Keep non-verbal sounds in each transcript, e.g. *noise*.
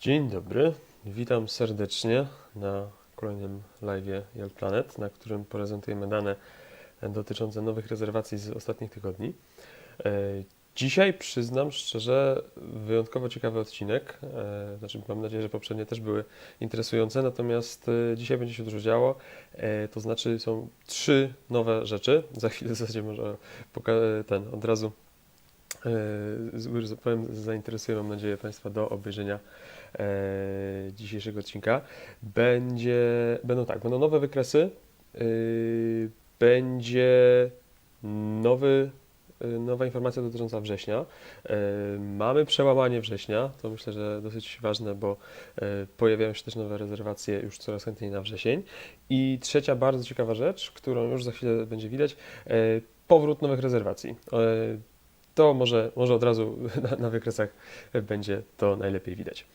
Dzień dobry, witam serdecznie na kolejnym live Yell Planet, na którym prezentujemy dane dotyczące nowych rezerwacji z ostatnich tygodni. E, Dzisiaj przyznam szczerze, wyjątkowo ciekawy odcinek. E, Znaczy, mam nadzieję, że poprzednie też były interesujące, natomiast e, dzisiaj będzie się dużo działo. To znaczy, są trzy nowe rzeczy. Za chwilę w zasadzie może ten od razu e, z- że powiem, zainteresuję, mam nadzieję, Państwa do obejrzenia e, dzisiejszego odcinka. Będzie, będą tak, będą nowe wykresy, y, będzie nowy, nowa informacja dotycząca września. E, Mamy przełamanie września, to myślę, że dosyć ważne, bo e, pojawiają się też nowe rezerwacje już coraz chętniej na wrzesień. I trzecia bardzo ciekawa rzecz, którą już za chwilę będzie widać, e, powrót nowych rezerwacji. E, To może, może od razu *laughs* na, na wykresach będzie to najlepiej widać.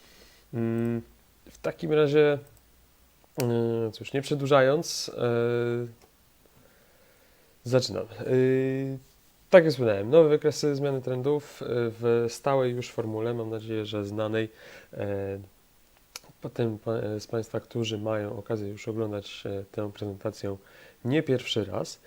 Mm, W takim razie, e, cóż, nie przedłużając, e, zaczynam. E, Tak jak wspomniałem, nowe wykresy zmiany trendów w stałej już formule, mam nadzieję, że znanej e, potem pa- z Państwa, którzy mają okazję już oglądać e, tę prezentację nie pierwszy raz.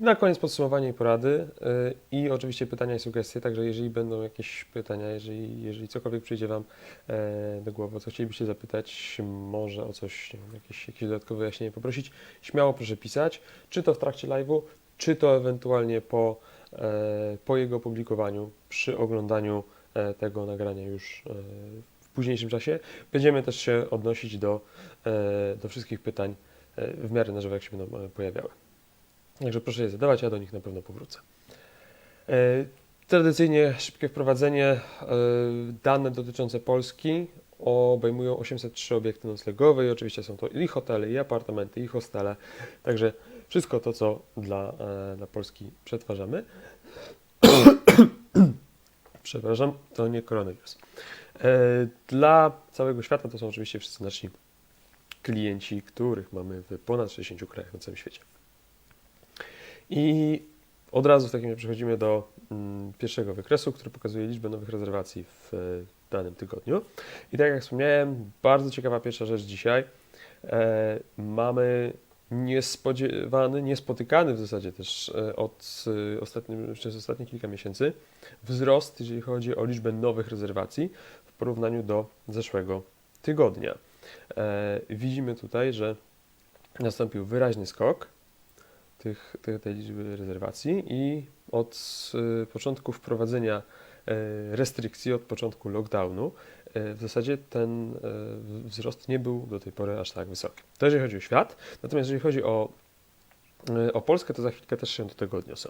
Na koniec podsumowanie i porady y, i oczywiście pytania i sugestie, także jeżeli będą jakieś pytania, jeżeli, jeżeli cokolwiek przyjdzie Wam e, do głowy, co chcielibyście zapytać, może o coś, jakieś, jakieś dodatkowe wyjaśnienie poprosić, śmiało proszę pisać, czy to w trakcie live'u, czy to ewentualnie po, e, po jego opublikowaniu, przy oglądaniu e, tego nagrania już e, w późniejszym czasie. Będziemy też się odnosić do, e, do wszystkich pytań e, w miarę na żywo, jak się będą e, pojawiały. Także proszę je zadawać, ja do nich na pewno powrócę. Tradycyjnie szybkie wprowadzenie. Dane dotyczące Polski obejmują 803 obiekty noclegowe i oczywiście są to i hotele, i apartamenty, i hostele. Także wszystko to, co dla, dla Polski przetwarzamy. *coughs* Przepraszam, to nie koronawirus. E, Dla całego świata to są oczywiście wszyscy nasi klienci, których mamy w ponad 60 krajach na całym świecie. I od razu w takim razie przechodzimy do mm, pierwszego wykresu, który pokazuje liczbę nowych rezerwacji w e, danym tygodniu. I tak jak wspomniałem, bardzo ciekawa pierwsza rzecz dzisiaj. E, mamy niespodziewany, niespotykany w zasadzie też od ostatnim, przez ostatnie kilka miesięcy wzrost, jeżeli chodzi o liczbę nowych rezerwacji porównaniu do zeszłego tygodnia. E, widzimy tutaj, że nastąpił wyraźny skok tych, tej, liczby rezerwacji i od e, początku wprowadzenia e, restrykcji, od początku lockdownu, w zasadzie ten wzrost nie był do tej pory aż tak wysoki. To jeżeli chodzi o świat, natomiast jeżeli chodzi o o Polskę, to za chwilkę też się do tego odniosę,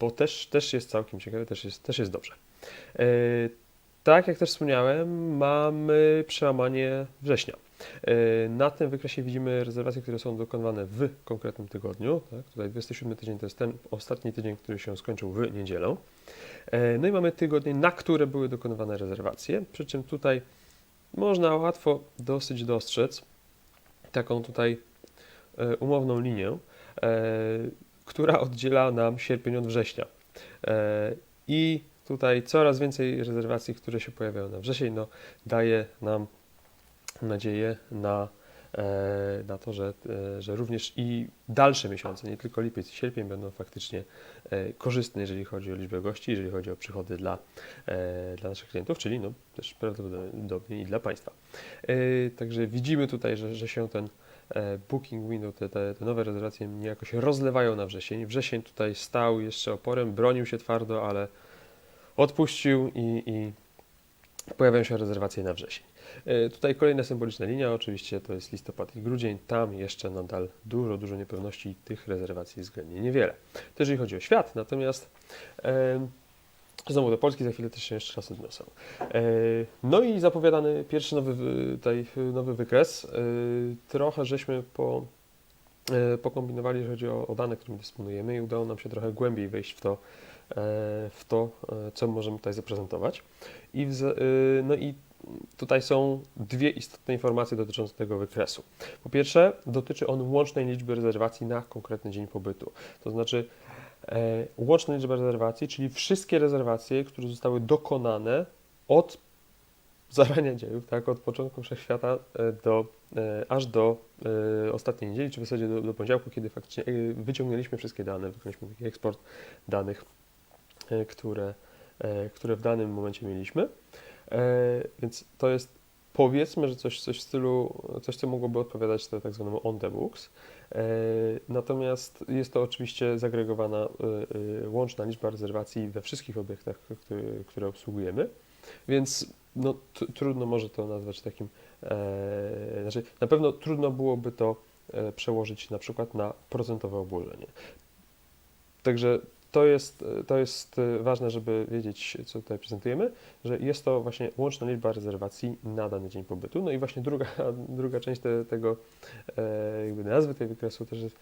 bo też, też jest całkiem ciekawe, też jest, też jest dobrze. Tak jak też wspomniałem, mamy przełamanie września. E, Na tym wykresie widzimy rezerwacje, które są dokonywane w konkretnym tygodniu. Tak? Tutaj 27 tydzień to jest ten ostatni tydzień, który się skończył w niedzielę. E, No i mamy tygodnie, na które były dokonywane rezerwacje, przy czym tutaj można łatwo dosyć dostrzec taką tutaj e, umowną linię, która oddziela nam sierpień od września. I tutaj coraz więcej rezerwacji, które się pojawiają na wrzesień, no, daje nam nadzieję na, e, na to, że, e, że również i dalsze miesiące, nie tylko lipiec i sierpień, będą faktycznie e, korzystne, jeżeli chodzi o liczbę gości, jeżeli chodzi o przychody dla, dla naszych klientów, czyli no, też prawdopodobnie i dla Państwa. Także widzimy tutaj, że, że się ten booking window, te, te, te nowe rezerwacje niejako się rozlewają na wrzesień. Wrzesień tutaj stał jeszcze oporem, bronił się twardo, ale odpuścił i, i pojawiają się rezerwacje na wrzesień. E, Tutaj kolejna symboliczna linia, oczywiście to jest listopad i grudzień. Tam jeszcze nadal dużo, dużo niepewności i tych rezerwacji względnie niewiele. To jeżeli chodzi o świat, natomiast e, znowu do Polski za chwilę też się jeszcze raz odniosę. E, No i zapowiadany pierwszy nowy, wy- tutaj nowy wykres. E, Trochę żeśmy po, e, pokombinowali, jeżeli chodzi o, o dane, którymi dysponujemy i udało nam się trochę głębiej wejść w to, w to e, co możemy tutaj zaprezentować. I, w, y, no i tutaj są dwie istotne informacje dotyczące tego wykresu. Po pierwsze, dotyczy on łącznej liczby rezerwacji na konkretny dzień pobytu. To znaczy e, łączna liczba rezerwacji, czyli wszystkie rezerwacje, które zostały dokonane od zarania dziejów, tak, od początku wszechświata e, do, e, aż do e, ostatniej niedzieli, czy w zasadzie do, do poniedziałku, kiedy faktycznie e, wyciągnęliśmy wszystkie dane, wykonaliśmy taki eksport danych, e, które, e, które w danym momencie mieliśmy. E, Więc to jest powiedzmy, że coś, coś w stylu, coś co mogłoby odpowiadać te tak zwanemu on the books. E, Natomiast jest to oczywiście zagregowana e, e, łączna liczba rezerwacji we wszystkich obiektach, które, które obsługujemy, więc no, trudno może to nazwać takim, e, znaczy na pewno trudno byłoby to e, przełożyć na przykład na procentowe obłożenie. Także to jest, to jest e, ważne, żeby wiedzieć, co tutaj prezentujemy, że jest to właśnie łączna liczba rezerwacji na dany dzień pobytu. No i właśnie druga, *laughs* druga część te, tego, e, jakby nazwy tej wykresu też jest,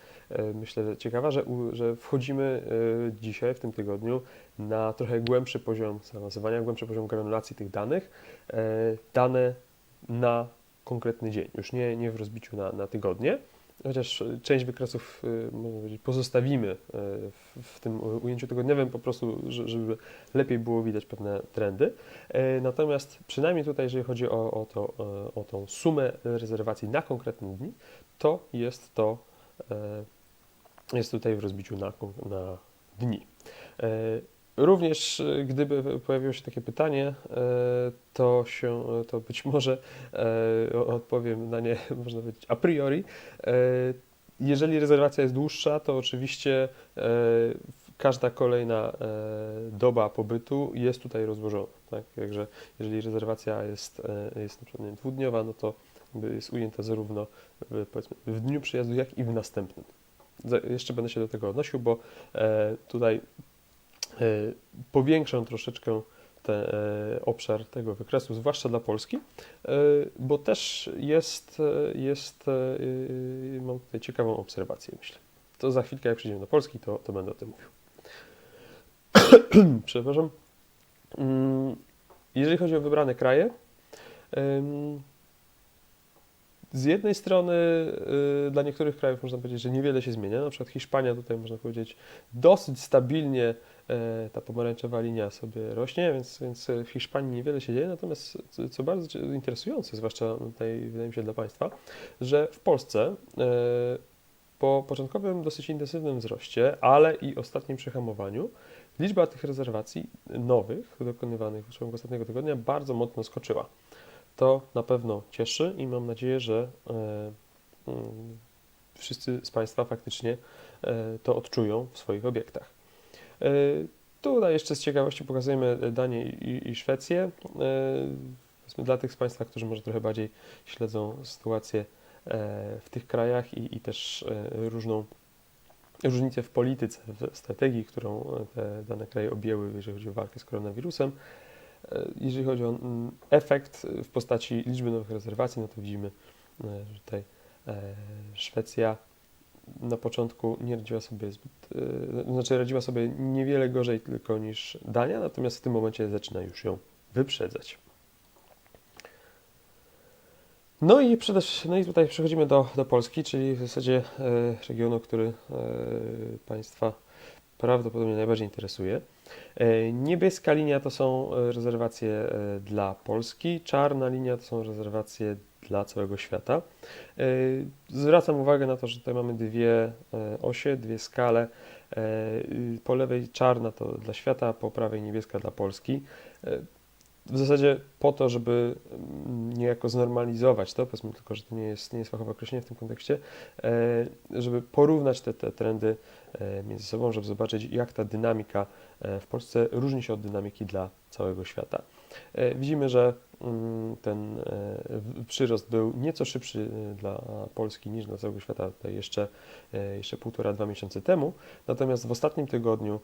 myślę, ciekawa, że, że wchodzimy e, dzisiaj, w tym tygodniu, na trochę głębszy poziom zaawansowania, głębszy poziom granulacji tych danych, e, dane na konkretny dzień, już nie, nie w rozbiciu na, na tygodnie, chociaż część wykresów, y, pozostawimy y, w, tym ujęciu tygodniowym, po prostu, że- żeby lepiej było widać pewne trendy. E, Natomiast przynajmniej tutaj, jeżeli chodzi o, o, to, o tą sumę rezerwacji na konkretne dni, to jest to jest tutaj w rozbiciu na, na dni. Również e, gdyby pojawiło się takie pytanie, e, to się, to być może e, odpowiem na nie, *laughs* można powiedzieć, a priori. Jeżeli rezerwacja jest dłuższa, to oczywiście każda kolejna doba pobytu jest tutaj rozłożona. Tak? Także jeżeli rezerwacja jest, jest na przykład dwudniowa, no to jest ujęta zarówno w, w dniu przyjazdu, jak i w następnym. Jeszcze będę się do tego odnosił, bo tutaj e, powiększę troszeczkę ten e, obszar tego wykresu, zwłaszcza dla Polski, e, bo też jest, jest mam tutaj ciekawą obserwację, myślę. To za chwilkę, jak przyjdziemy do Polski, to, to będę o tym mówił. *clears throat* Przepraszam. Mm, Jeżeli chodzi o wybrane kraje, z jednej strony y, dla niektórych krajów można powiedzieć, że niewiele się zmienia. Na przykład Hiszpania tutaj można powiedzieć dosyć stabilnie ta pomarańczowa linia sobie rośnie, więc, więc w Hiszpanii niewiele się dzieje. Natomiast co, bardzo interesujące, zwłaszcza tutaj wydaje mi się dla Państwa, że w Polsce e, po początkowym dosyć intensywnym wzroście, ale i ostatnim przehamowaniu, liczba tych rezerwacji nowych, dokonywanych w ciągu ostatniego tygodnia, bardzo mocno skoczyła. To na pewno cieszy i mam nadzieję, że e, mm, wszyscy z Państwa faktycznie e, to odczują w swoich obiektach. E, Tutaj jeszcze z ciekawości pokazujemy Danię i, i Szwecję. E, Dla tych z Państwa, którzy może trochę bardziej śledzą sytuację e, w tych krajach i, i też różną różnicę w polityce, w strategii, którą te dane kraje objęły, jeżeli chodzi o walkę z koronawirusem. Jeżeli chodzi o mm, efekt w postaci liczby nowych rezerwacji, no to widzimy, że tutaj Szwecja na początku nie radziła sobie zbyt, e, znaczy radziła sobie niewiele gorzej tylko niż Dania, natomiast w tym momencie zaczyna już ją wyprzedzać. No i, przede, no i tutaj przechodzimy do, do Polski, czyli w zasadzie e, regionu, który e, Państwa prawdopodobnie najbardziej interesuje. E, Niebieska linia to są e, rezerwacje e, dla Polski, czarna linia to są rezerwacje dla całego świata. E, Zwracam uwagę na to, że tutaj mamy dwie e, osie, dwie skale. E, Po lewej czarna to dla świata, po prawej niebieska dla Polski. W zasadzie po to, żeby mm, niejako znormalizować to, powiedzmy tylko, że to nie jest, nie jest fachowe określenie w tym kontekście, żeby porównać te, te trendy między sobą, żeby zobaczyć, jak ta dynamika w Polsce różni się od dynamiki dla całego świata. E, Widzimy, że mm, ten e, przyrost był nieco szybszy e, dla Polski niż dla całego świata tutaj jeszcze, jeszcze półtora, dwa miesiące temu. Natomiast w ostatnim tygodniu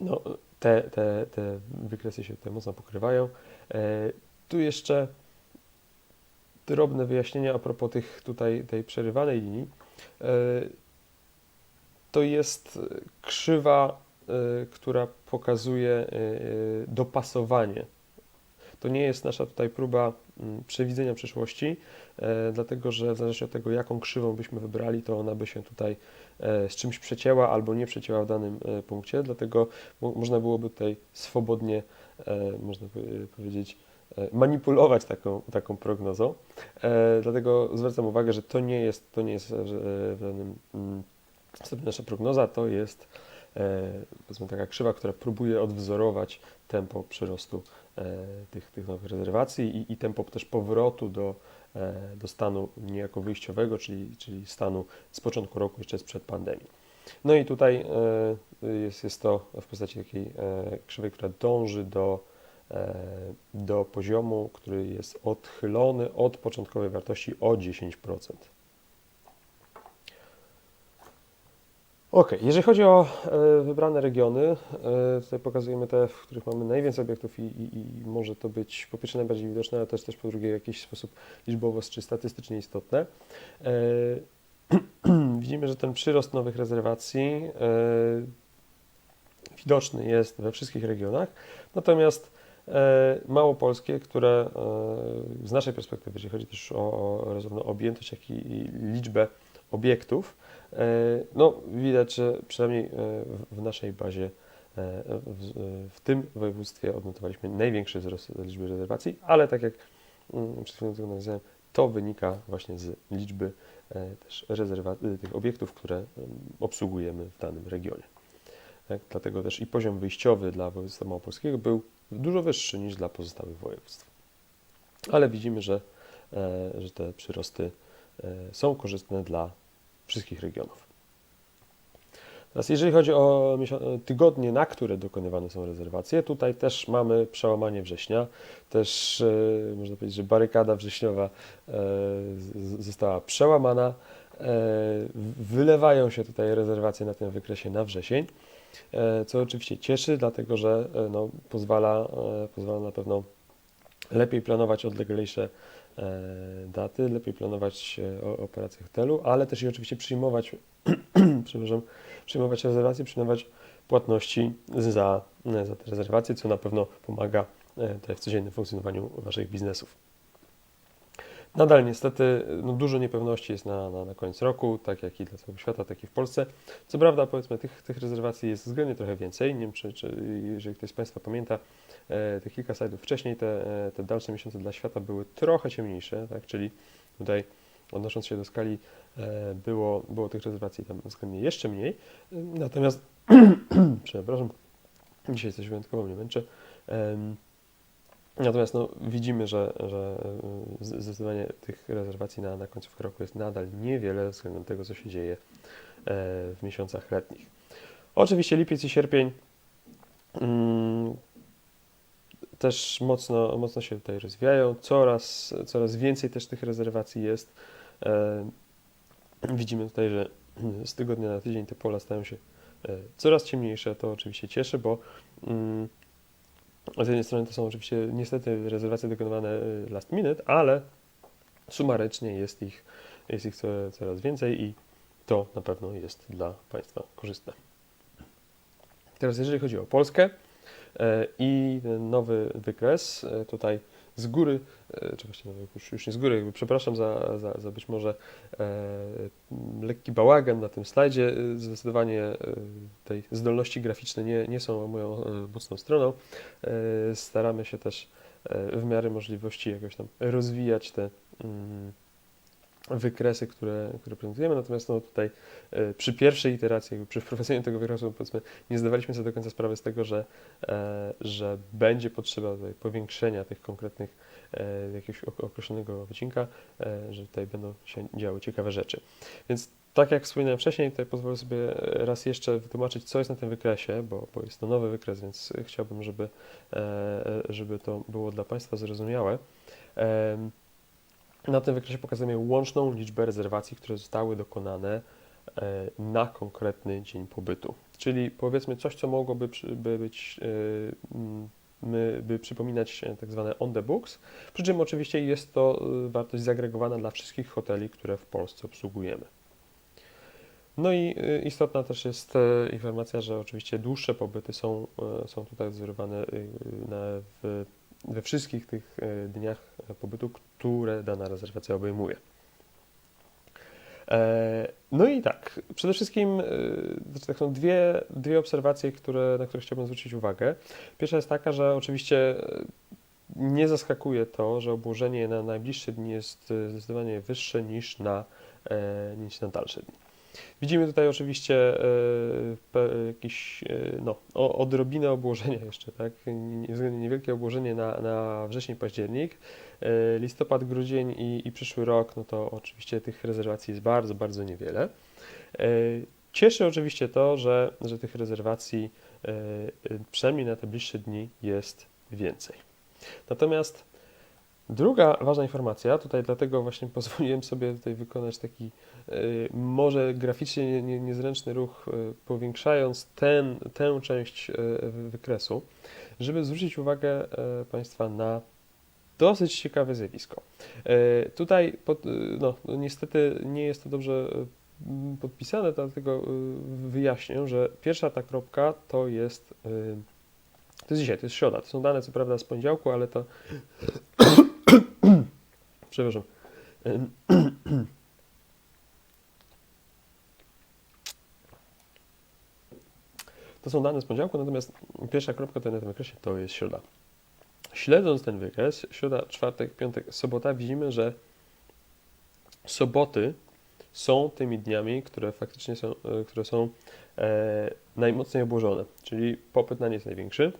no, te, te, te wykresy się tutaj mocno pokrywają. Tu jeszcze drobne wyjaśnienia a propos tych tutaj tej przerywanej linii. To jest krzywa, która pokazuje e, dopasowanie. To nie jest nasza tutaj próba mm, przewidzenia przyszłości, dlatego że w zależności od tego, jaką krzywą byśmy wybrali, to ona by się tutaj e, z czymś przecięła albo nie przecięła w danym e, punkcie, dlatego mo- można byłoby tutaj swobodnie, e, można powiedzieć, manipulować taką, taką prognozą. Dlatego zwracam uwagę, że to nie jest, to nie jest w żadnym mm, stopniu nasza prognoza, to jest powiedzmy taka krzywa, która próbuje odwzorować tempo przyrostu e, tych, tych nowych rezerwacji i, i tempo też powrotu do, e, do stanu niejako wyjściowego, czyli, czyli stanu z początku roku, jeszcze sprzed pandemii. No i tutaj e, jest, jest to w postaci takiej e, krzywej, która dąży do, e, do poziomu, który jest odchylony od początkowej wartości o 10%. Ok, jeżeli chodzi o e, wybrane regiony, e, tutaj pokazujemy te, w których mamy najwięcej obiektów i, i, i może to być po pierwsze najbardziej widoczne, ale też, też po drugie w jakiś sposób liczbowo czy statystycznie istotne. E, *clears throat* widzimy, że ten przyrost nowych rezerwacji widoczny jest we wszystkich regionach, natomiast małopolskie, które z naszej perspektywy, jeżeli chodzi też o, o zarówno objętość, jak i liczbę obiektów, e, no widać, że przynajmniej e, w, naszej bazie e, w, w tym województwie odnotowaliśmy największy wzrost liczby rezerwacji, ale tak jak mm, przed chwilą tego nawiązałem, to wynika właśnie z liczby też rezerwa- e, tych obiektów, które em, obsługujemy w danym regionie. Tak? Dlatego też i poziom wyjściowy dla województwa małopolskiego był dużo wyższy niż dla pozostałych województw. Ale widzimy, że, że te przyrosty są korzystne dla wszystkich regionów. Teraz jeżeli chodzi o miesią- tygodnie, na które dokonywane są rezerwacje, tutaj też mamy przełamanie września. Też e, można powiedzieć, że barykada wrześniowa e, została przełamana. E, Wylewają się tutaj rezerwacje na tym wykresie na wrzesień, e, co oczywiście cieszy, dlatego że e, no, pozwala, e, pozwala na pewno lepiej planować odleglejsze e, daty, lepiej planować e, operacje hotelu, ale też i oczywiście przyjmować, *clears throat* przepraszam, przyjmować rezerwacje, przyjmować płatności za, za te rezerwacje, co na pewno pomaga e, w codziennym funkcjonowaniu Waszych biznesów. Nadal niestety no, dużo niepewności jest na, na, na koniec roku, tak jak i dla całego świata, tak i w Polsce. Co prawda, powiedzmy, tych, tych rezerwacji jest względnie trochę więcej. Nie wiem, czy, czy jeżeli ktoś z Państwa pamięta, e, te kilka slajdów wcześniej, te, e, te dalsze miesiące dla świata były trochę ciemniejsze, tak? czyli tutaj odnosząc się do skali, e, było, było tych rezerwacji tam względnie jeszcze mniej. E, Natomiast, *clears throat* przepraszam, dzisiaj coś wyjątkowo mnie męczy. Em, Natomiast no, widzimy, że, że y, zdecydowanie tych rezerwacji na, na końcówkę roku jest nadal niewiele względem tego, co się dzieje e, w miesiącach letnich. Oczywiście lipiec i sierpień mm, też mocno, mocno się tutaj rozwijają. Coraz, coraz więcej też tych rezerwacji jest. E, Widzimy tutaj, że z tygodnia na tydzień te pola stają się e, coraz ciemniejsze. To oczywiście cieszy, bo mm, z jednej strony to są oczywiście niestety rezerwacje dokonywane y, last minute, ale sumarycznie jest ich, jest ich co, coraz więcej i to na pewno jest dla Państwa korzystne. Teraz jeżeli chodzi o Polskę e, i nowy wykres, e, tutaj z góry, e, czy właściwie no, już, już nie z góry, jakby przepraszam za, za, za być może e, lekki bałagan na tym slajdzie. E, Zdecydowanie e, tej zdolności graficzne nie, nie są moją e, mocną stroną. E, Staramy się też e, w miarę możliwości jakoś tam rozwijać te mm, wykresy, które, które prezentujemy, natomiast no tutaj e, przy pierwszej iteracji, przy wprowadzeniu tego wykresu, powiedzmy, nie zdawaliśmy sobie do końca sprawy z tego, że, e, że będzie potrzeba tutaj powiększenia tych konkretnych e, jakiegoś ok- określonego wycinka, że tutaj będą się działy ciekawe rzeczy. Więc tak jak wspominałem wcześniej, tutaj pozwolę sobie raz jeszcze wytłumaczyć, co jest na tym wykresie, bo, bo jest to nowy wykres, więc chciałbym, żeby, żeby to było dla Państwa zrozumiałe. Na tym wykresie pokazujemy łączną liczbę rezerwacji, które zostały dokonane e, na konkretny dzień pobytu. Czyli powiedzmy coś, co mogłoby by być, e, by przypominać tak zwane on the books, przy czym oczywiście jest to e, wartość zagregowana dla wszystkich hoteli, które w Polsce obsługujemy. No i istotna też jest informacja, że oczywiście dłuższe pobyty są, są tutaj wzorowane w, we wszystkich tych e, dniach pobytu, które dana rezerwacja obejmuje. E, No i tak, przede wszystkim e, znaczy tak są dwie, dwie obserwacje, które, na które chciałbym zwrócić uwagę. Pierwsza jest taka, że oczywiście e, nie zaskakuje to, że obłożenie na najbliższe dni jest e, zdecydowanie wyższe niż na, e, niż na dalsze dni. Widzimy tutaj oczywiście e, jakiś, e, no, odrobinę obłożenia jeszcze, tak? Niewielkie obłożenie na, na wrzesień, październik. E, Listopad, grudzień i, i przyszły rok, no to oczywiście tych rezerwacji jest bardzo, bardzo niewiele. Cieszy oczywiście to, że, że tych rezerwacji przynajmniej na te bliższe dni jest więcej. Natomiast druga ważna informacja, tutaj dlatego właśnie *laughs* pozwoliłem sobie tutaj wykonać taki e, może graficznie nie- nie- niezręczny ruch, e, powiększając ten, tę część e, wy- wykresu, żeby zwrócić uwagę Państwa na dosyć ciekawe zjawisko. Tutaj no, no niestety nie jest to dobrze podpisane, dlatego wyjaśnię, że pierwsza ta kropka to jest to jest dzisiaj, to jest środa. To są dane co prawda z poniedziałku, ale to przepraszam. *clears throat* To są dane z poniedziałku, natomiast pierwsza kropka to na tym wykresie to jest środa. Śledząc ten wykres, środa, czwartek, piątek, sobota, widzimy, że soboty są tymi dniami, które faktycznie są, e, które są e, najmocniej obłożone, czyli popyt na nie jest największy.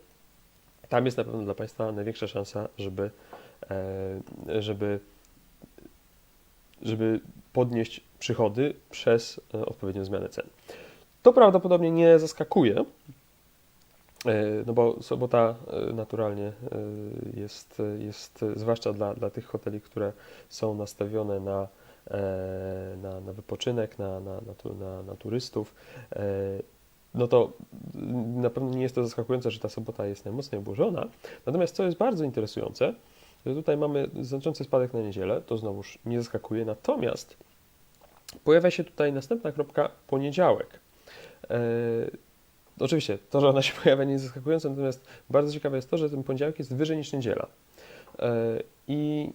Tam jest na pewno dla Państwa największa szansa, żeby, e, żeby, żeby podnieść przychody przez e, odpowiednią zmianę cen. To prawdopodobnie nie zaskakuje, e, no bo sobota e, naturalnie jest, jest zwłaszcza dla, dla tych hoteli, które są nastawione na, na, na wypoczynek, na, na, na, na, turystów, no to mm, na pewno nie jest to zaskakujące, że ta sobota jest najmocniej obłożona. Natomiast co jest bardzo interesujące, że tutaj mamy znaczący spadek na niedzielę, to znowuż nie zaskakuje, natomiast pojawia się tutaj następna kropka poniedziałek. E, oczywiście, to, że ona się *laughs* pojawia nie jest zaskakujące, natomiast bardzo ciekawe jest to, że ten poniedziałek jest wyżej niż niedziela. E, I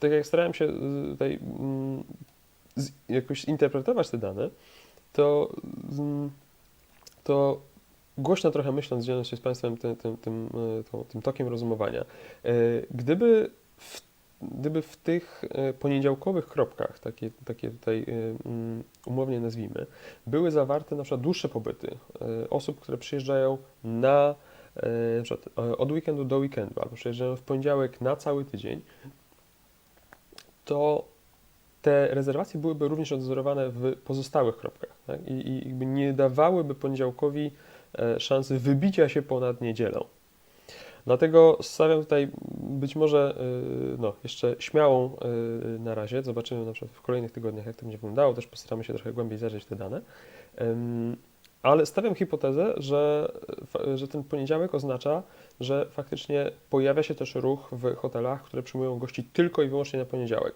tak jak starałem się y, tutaj mm, jakoś interpretować te dane, to, mm, to głośno trochę myśląc, dzieląc się z Państwem tym, tym, tym, e, tym tokiem rozumowania, e, gdyby w, gdyby w tych e, poniedziałkowych kropkach, takie, takie tutaj mm, umownie nazwijmy, były zawarte na przykład dłuższe pobyty osób, które przyjeżdżają na, na przykład od weekendu do weekendu, albo przyjeżdżają w poniedziałek na cały tydzień, to te rezerwacje byłyby również odwzorowane w pozostałych kropkach tak? I, i nie dawałyby poniedziałkowi szansy wybicia się ponad niedzielą. Dlatego stawiam tutaj być może y, no, jeszcze śmiałą y, na razie, zobaczymy na przykład w kolejnych tygodniach, jak to będzie wyglądało, też postaramy się trochę głębiej zajrzeć te dane, ale stawiam hipotezę, że, że ten poniedziałek oznacza, że faktycznie pojawia się też ruch w hotelach, które przyjmują gości tylko i wyłącznie na poniedziałek.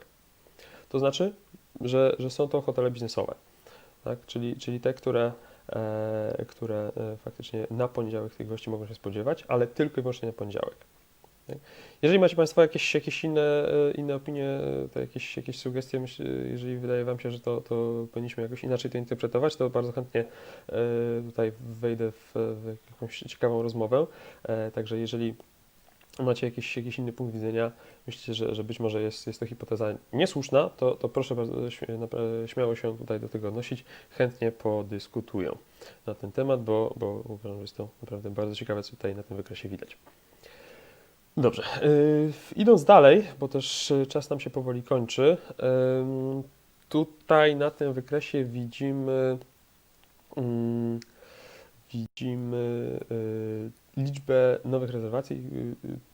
To znaczy, że, że są to hotele biznesowe, tak? czyli, czyli te, które, e, które e, faktycznie na poniedziałek tych gości mogą się spodziewać, ale tylko i wyłącznie na poniedziałek. Tak? Jeżeli macie Państwo jakieś, jakieś inne, e, inne opinie, e, to jakieś, jakieś sugestie, jeżeli wydaje Wam się, że to, to powinniśmy jakoś inaczej to interpretować, to bardzo chętnie e, tutaj wejdę w, w jakąś ciekawą rozmowę. E, Także jeżeli macie jakiś, jakiś inny punkt widzenia, myślicie, że, że być może jest, jest to hipoteza niesłuszna, to, to proszę bardzo śmiało się tutaj do tego odnosić. Chętnie podyskutuję na ten temat, bo, bo uważam, że jest to naprawdę bardzo ciekawe, co tutaj na tym wykresie widać. Dobrze, yy, idąc dalej, bo też y, czas nam się powoli kończy. ym, tutaj na tym wykresie widzimy ym, widzimy y, liczbę nowych rezerwacji. y, y,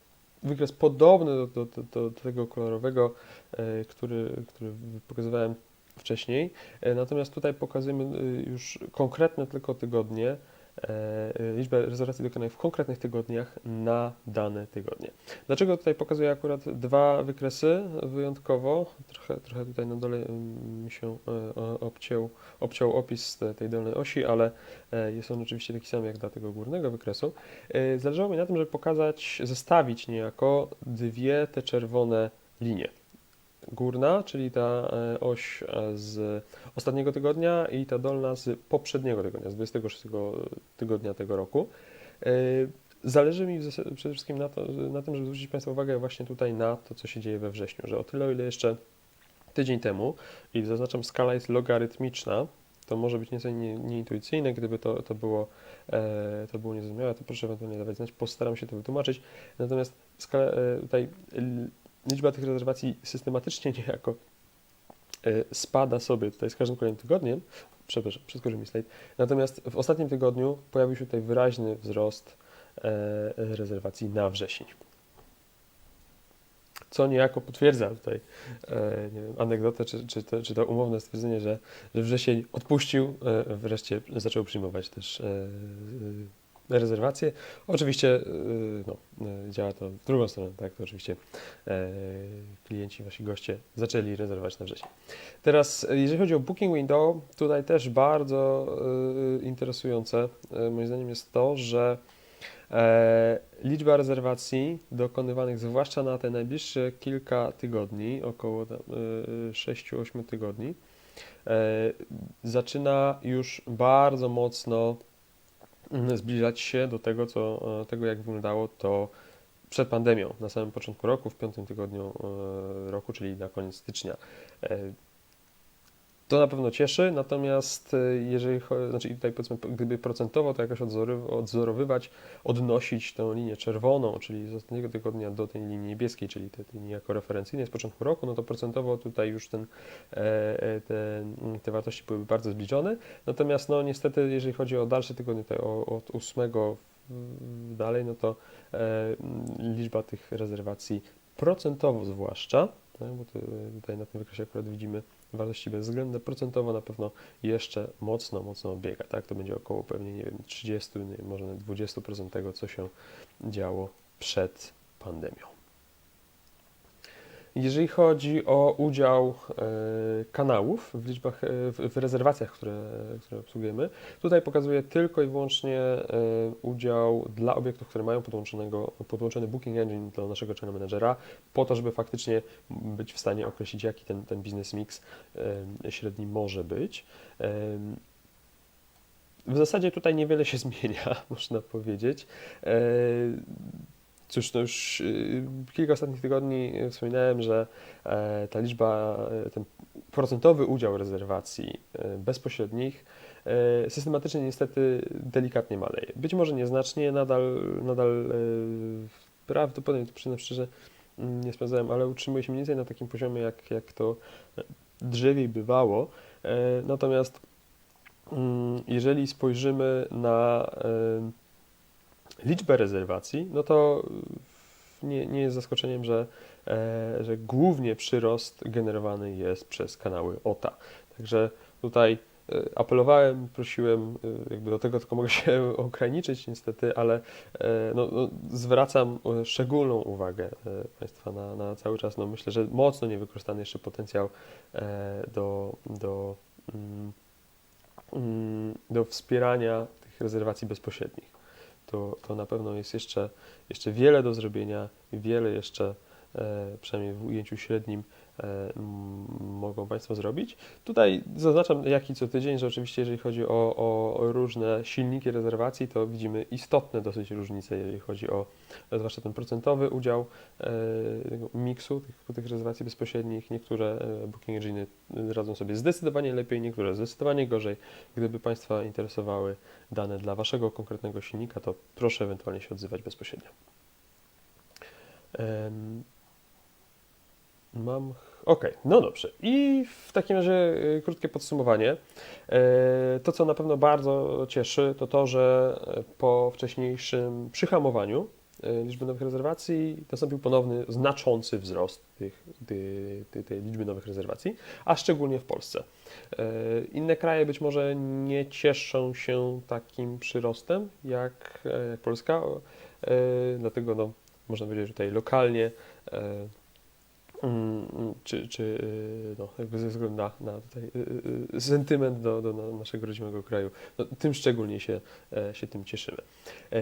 Wykres podobny do, do, do, do tego kolorowego, y, który, który pokazywałem wcześniej. E, Natomiast tutaj pokazujemy y, już konkretne tylko tygodnie, e, liczbę rezerwacji dokonanych w konkretnych tygodniach na dane tygodnie. Dlaczego tutaj pokazuję akurat dwa wykresy wyjątkowo? Trochę, trochę tutaj na dole ym, mi się e, obciął, obciął opis te- tej dolnej osi, ale e, jest on oczywiście taki sam jak dla tego górnego wykresu. E, Zależało mi na tym, żeby pokazać, zestawić niejako dwie te czerwone linie. Górna, czyli ta e, oś e, z ostatniego tygodnia i ta dolna z poprzedniego tygodnia, z 26 tygodnia tego roku. E, zależy mi przede wszystkim na, to, na tym, żeby zwrócić Państwa uwagę właśnie tutaj na to, co się dzieje we wrześniu, że o tyle, o ile jeszcze tydzień temu, i zaznaczam, skala jest logarytmiczna, to może być nieco nie- nieintuicyjne, gdyby to, to, było, e, to było niezrozumiałe, to proszę ewentualnie dawać znać, postaram się to wytłumaczyć. Natomiast skala, e, tutaj liczba tych rezerwacji systematycznie niejako e, spada sobie tutaj z każdym kolejnym tygodniem. Przepraszam, przeskoczył mi slajd. Natomiast w ostatnim tygodniu pojawił się tutaj wyraźny wzrost e, rezerwacji na wrzesień. Co niejako potwierdza tutaj e, nie wiem, anegdotę, czy, czy, to, czy to umowne stwierdzenie, że, że wrzesień odpuścił, wreszcie zaczął przyjmować też rezerwacje. Oczywiście e, no, e, działa to w drugą stronę, tak? To oczywiście e, klienci, wasi goście zaczęli rezerwować na wrzesień. Teraz, jeżeli chodzi o Booking Window, tutaj też bardzo interesujące moim zdaniem jest to, że e, liczba rezerwacji dokonywanych zwłaszcza na te najbliższe kilka tygodni, około tam, e, 6-8 tygodni, e, zaczyna już bardzo mocno zbliżać się do tego, co, e, tego jak wyglądało to przed pandemią, na samym początku roku, w piątym tygodniu e, roku, czyli na koniec stycznia. To na pewno cieszy, natomiast e, jeżeli znaczy tutaj powiedzmy, gdyby procentowo to jakoś odzorowywać, odnosić tę linię czerwoną, czyli z ostatniego tygodnia do tej linii niebieskiej, czyli tej, linii jako referencyjnej z początku roku, no to procentowo tutaj już ten, e, e, te, mm, te wartości byłyby bardzo zbliżone. Natomiast no niestety, jeżeli chodzi o dalsze tygodnie, tutaj o, od 8 w- dalej, no to e, mm, liczba tych rezerwacji procentowo zwłaszcza, tak, bo tu, tutaj na tym wykresie akurat widzimy wartości bezwzględne, procentowo na pewno jeszcze mocno, mocno biega, tak, to będzie około pewnie, nie wiem, 30, nie, wiem, może nawet 20% tego, co się działo przed pandemią. Jeżeli chodzi o udział e, kanałów w liczbach, e, w, rezerwacjach, które, które obsługujemy, tutaj pokazuję tylko i wyłącznie e, udział dla obiektów, które mają podłączonego, podłączony Booking Engine do naszego Channel Managera, po to, żeby faktycznie być w stanie określić, jaki ten, ten business mix średni może być. W zasadzie tutaj niewiele się *laughs* zmienia, można powiedzieć. Cóż, no już y, kilka ostatnich tygodni y, wspominałem, że e, ta liczba, e, ten procentowy udział rezerwacji e, bezpośrednich systematycznie niestety delikatnie maleje. Być może nieznacznie, nadal, nadal prawdopodobnie, to przyznam szczerze, mm, nie sprawdzałem, ale utrzymuje się mniej więcej na takim poziomie, jak, jak to drzewiej bywało. Natomiast mm, jeżeli spojrzymy na liczbę rezerwacji, no to nie, nie jest zaskoczeniem, że, e, że głównie przyrost generowany jest przez kanały OTA. Także tutaj e, apelowałem, prosiłem, e, jakby do tego tylko mogę się *laughs* ograniczyć niestety, ale no, no, zwracam szczególną uwagę Państwa na, na cały czas. No, myślę, że mocno niewykorzystany jeszcze potencjał do, do, mm, mm, do wspierania tych rezerwacji bezpośrednich to, to na pewno jest jeszcze, jeszcze wiele do zrobienia i wiele jeszcze, przynajmniej w ujęciu średnim, e, mogą Państwo zrobić. Tutaj zaznaczam, jak i co tydzień, że oczywiście jeżeli chodzi o, o różne silniki rezerwacji, to widzimy istotne dosyć różnice, jeżeli chodzi o e, zwłaszcza ten procentowy udział e, miksu tych, tych rezerwacji bezpośrednich. Niektóre e, booking engine radzą sobie zdecydowanie lepiej, niektóre zdecydowanie gorzej. Gdyby Państwa interesowały dane dla Waszego konkretnego silnika, to proszę ewentualnie się odzywać bezpośrednio. Mam. Ok, no dobrze. I w takim razie y, krótkie podsumowanie. E, To, co na pewno bardzo cieszy, to to, że e, po wcześniejszym przyhamowaniu e, liczby nowych rezerwacji nastąpił ponowny znaczący wzrost tych, tej, tej, liczby nowych rezerwacji, a szczególnie w Polsce. Inne kraje być może nie cieszą się takim przyrostem jak, jak Polska, dlatego no, można powiedzieć, że tutaj lokalnie czy, czy y, no, jakby ze względu na, na tutaj y, y, sentyment do, do na- naszego rodzimego kraju, no, tym szczególnie się, e, się tym cieszymy. E,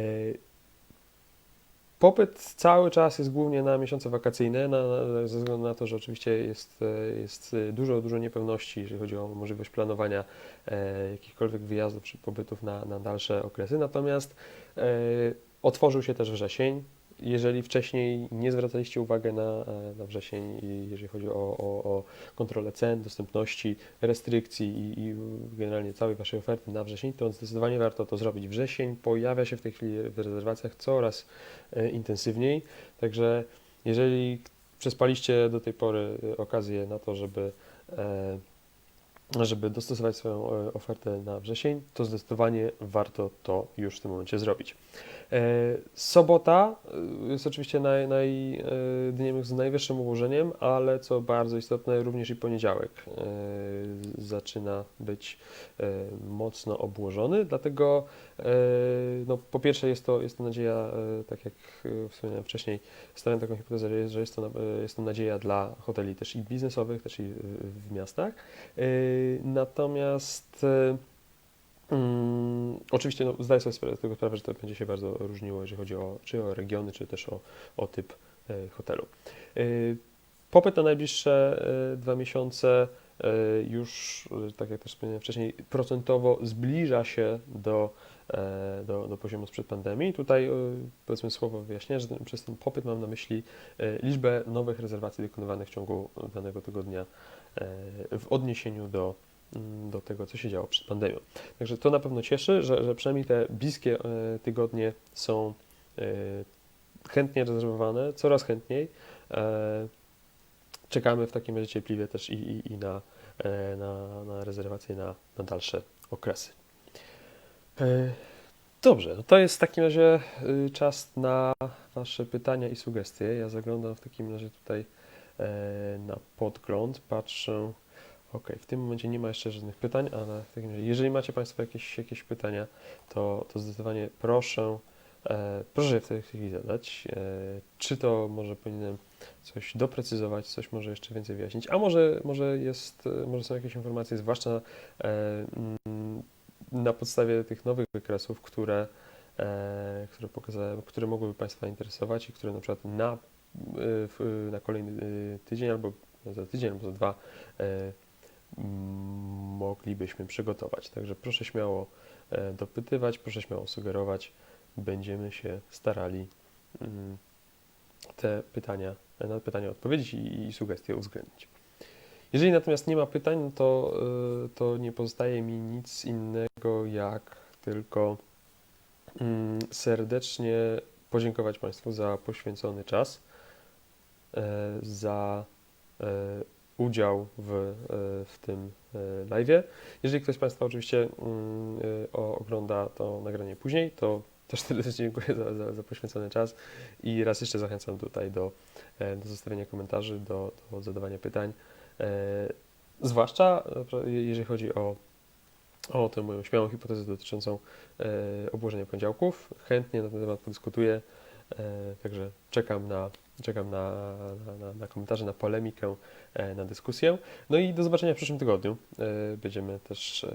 Popyt cały czas jest głównie na miesiące wakacyjne, na, na, ze względu na to, że oczywiście jest, e, jest dużo, dużo niepewności, jeżeli chodzi o możliwość planowania e, jakichkolwiek wyjazdów czy pobytów na, na dalsze okresy. Natomiast e, Otworzył się też wrzesień. Jeżeli wcześniej nie zwracaliście uwagi na, e, na wrzesień, jeżeli chodzi o, o, o kontrolę cen, dostępności, restrykcji i, i generalnie całej Waszej oferty na wrzesień, to zdecydowanie warto to zrobić. Wrzesień pojawia się w tej chwili w rezerwacjach coraz e, intensywniej, także jeżeli przespaliście do tej pory e, okazję na to, żeby żeby dostosować swoją e, ofertę na wrzesień, to zdecydowanie warto to już w tym momencie zrobić. E, Sobota e, jest oczywiście naj, naj, dniem z najwyższym ułożeniem, ale co bardzo istotne, również i poniedziałek zaczyna być mocno obłożony, dlatego no, po pierwsze jest to, jest to nadzieja, e, tak jak e, wspomniałem wcześniej, stawiam taką hipotezę, że jest, to, e, jest to nadzieja dla hoteli też i biznesowych, też i w, miastach. Natomiast yy, mm, oczywiście no, zdaję sobie sprawę, z tego sprawę, że to będzie się bardzo różniło, jeżeli chodzi o, czy o regiony, czy też o, o typ yy, hotelu. Yy, Popyt na najbliższe yy, dwa miesiące już, yy, tak jak też wspomniałem wcześniej, procentowo zbliża się do, e, do, do poziomu sprzed pandemii. Tutaj powiedzmy słowo wyjaśnienia, że ten, przez ten popyt mam na myśli liczbę nowych rezerwacji dokonywanych w ciągu danego tygodnia e, w odniesieniu do, mm, do tego, co się działo przed pandemią. Także to na pewno cieszy, że, że przynajmniej te bliskie e, tygodnie są e, chętnie rezerwowane, coraz chętniej. Czekamy w takim razie cierpliwie też i, i, i na, e, na, na rezerwacje na, na dalsze okresy. E, Dobrze, no to jest w takim razie y, czas na Wasze pytania i sugestie. Ja zaglądam w takim razie tutaj e, na podgląd, patrzę. Ok, w tym momencie nie ma jeszcze żadnych pytań, ale w takim razie, jeżeli macie Państwo jakieś, jakieś pytania, to, to zdecydowanie proszę, proszę je w tej chwili zadać. Czy to może powinienem coś doprecyzować, coś może jeszcze więcej wyjaśnić, a może, może, jest, może są jakieś informacje, zwłaszcza e, mm, na podstawie tych nowych wykresów, które, e, które pokazałem, które mogłyby Państwa interesować i które na przykład na, e, na kolejny tydzień albo za tydzień albo za dwa e, m, moglibyśmy przygotować. Także proszę śmiało dopytywać, proszę śmiało sugerować. Będziemy się starali mm, te pytania, na pytania odpowiedzieć i, i sugestie uwzględnić. Jeżeli natomiast nie ma pytań, no to, y, to nie pozostaje mi nic innego, jak tylko mm, serdecznie podziękować Państwu za poświęcony czas, e, za e, udział w, e, w tym live. Jeżeli ktoś z Państwa oczywiście mm, o- ogląda to nagranie później, to też serdecznie dziękuję za, za, za poświęcony czas i raz jeszcze zachęcam tutaj do, e, do zostawienia komentarzy, do, do zadawania pytań. E, Zwłaszcza e, jeżeli chodzi o, o tę moją śmiałą hipotezę dotyczącą obłożenia poniedziałków. Chętnie na ten temat podyskutuję, także czekam na, czekam na, na, na, komentarze, na polemikę, na dyskusję. No i do zobaczenia w przyszłym tygodniu. Będziemy też,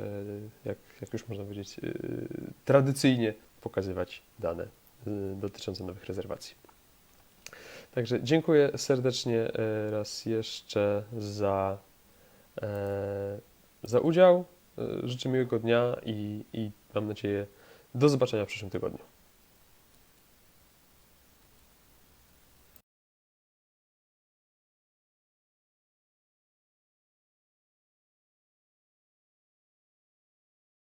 jak, jak już można powiedzieć, tradycyjnie pokazywać dane e, dotyczące nowych rezerwacji. Także dziękuję serdecznie e, raz jeszcze za, e, za udział. E, Życzę miłego dnia i, i mam nadzieję do zobaczenia w przyszłym tygodniu.